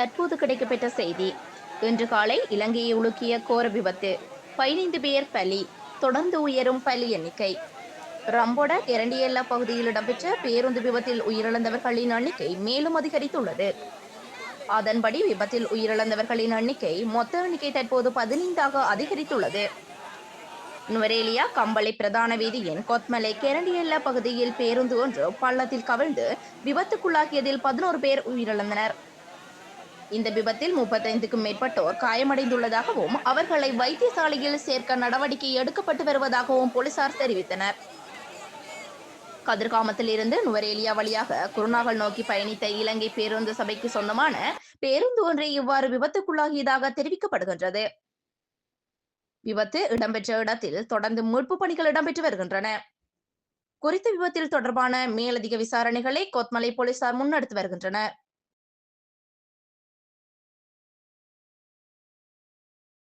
தற்போது கிடைக்கப்பெற்ற செய்தி. இன்று காலை இலங்கையை உலுக்கிய கோர விபத்து. பதினைந்து பேர் பலி. தொடர்ந்து உயரும் பலி எண்ணிக்கை. ரம்போட கெரண்டியல்லா பகுதியில் இடம்பெற்ற பேருந்து விபத்தில் உயிரிழந்தவர்களின் எண்ணிக்கை மேலும் அதிகரித்துள்ளது. அதன்படி விபத்தில் உயிரிழந்தவர்களின் எண்ணிக்கை மொத்த எண்ணிக்கை தற்போது பதினைந்தாக அதிகரித்துள்ளது. நுவரேலியா கம்பளை பிரதான வீதியின் கொத்மலை கெரண்டியல்லா பகுதியில் பேருந்து ஒன்று பள்ளத்தில் கவிழ்ந்து விபத்துக்குள்ளாகியதில் பதினோரு பேர் உயிரிழந்தனர். இந்த விபத்தில் முப்பத்தைந்துக்கும் மேற்பட்டோர் காயமடைந்துள்ளதாகவும் அவர்களை வைத்தியசாலையில் சேர்க்க நடவடிக்கை எடுக்கப்பட்டு வருவதாகவும் போலீசார் தெரிவித்தனர். கதிர்காமத்தில் இருந்து நுவரேலியா வழியாக குருநாகல் நோக்கி பயணித்த இலங்கை பேருந்து சபைக்கு சொந்தமான பேருந்து ஒன்றை இவ்வாறு விபத்துக்குள்ளாகியதாக தெரிவிக்கப்படுகின்றது. விபத்து இடம்பெற்ற இடத்தில் தொடர்ந்து மீட்பு பணிகள் இடம்பெற்று வருகின்றன. குறித்த விபத்தில் தொடர்பான மேலதிக விசாரணைகளை கொத்மலை போலீசார் முன்னெடுத்து வருகின்றனர்.